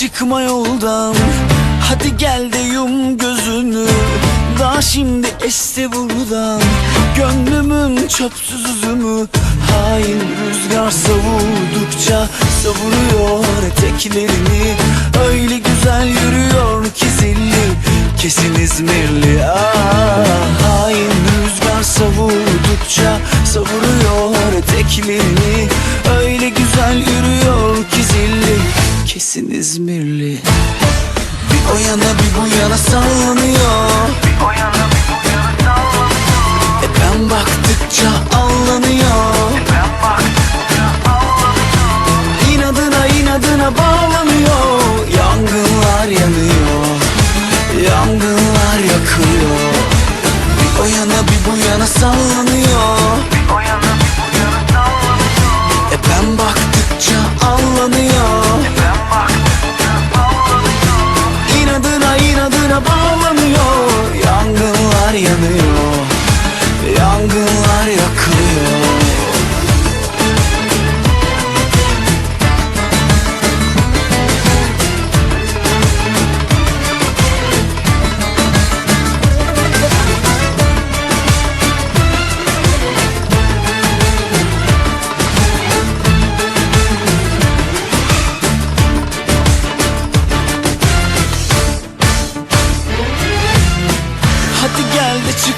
çıkma yoldan. Hadi gel de yum gözünü Daha şimdi esti buradan. Gönlümün çöpsüz üzümü Hain rüzgar savurdukça Savuruyor eteklerini. Öyle güzel yürüyor ki zilli Kesin İzmirli. Ah Hain rüzgar savurdukça Savuruyor eteklerini. Öyle güzel yürüyor Kesin İzmirli? Bir o yana bir bu yana sallanıyor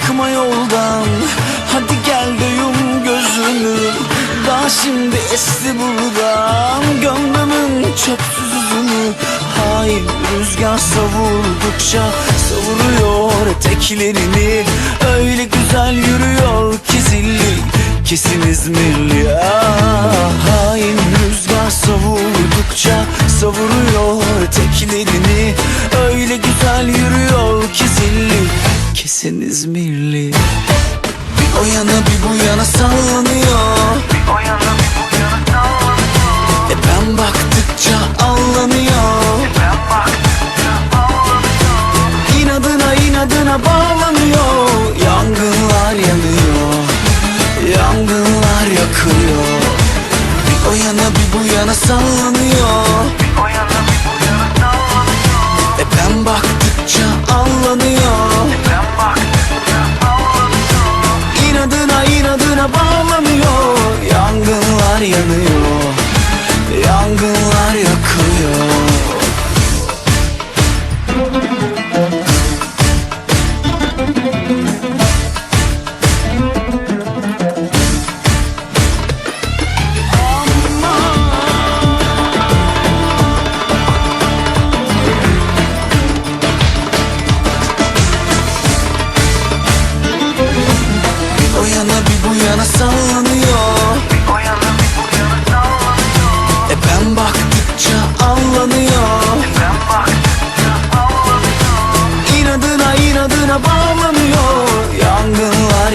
çıkma yoldan Hadi gel de yum gözünü Daha şimdi esti buradan Gönlümün çöpsüz üzümü Hain rüzgar savurdukça Savuruyor eteklerini. Öyle güzel yürüyor ki zilli Kesin İzmirli misiniz milli? Bir o yana bir bu yana sallanıyor. Bir o yana bir bu yana sallanıyor E ben baktıkça allanıyor. E ben baktıkça allanıyor İnadına inadına bağlanıyor. Yangınlar yanıyor. Yangınlar yakıyor Bir o yana bir bu yana sallanıyor. var yakın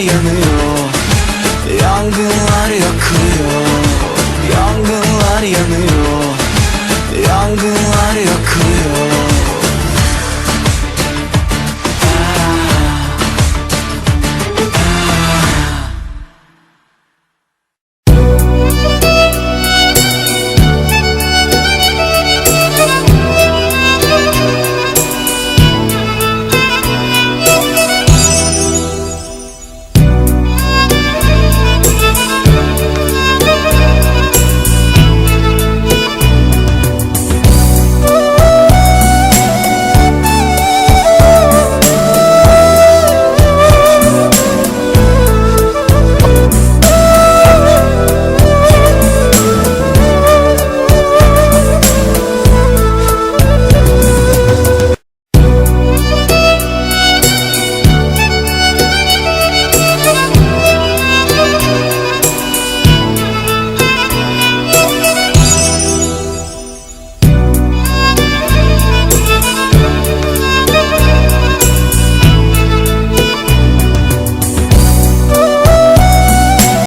yanıyor.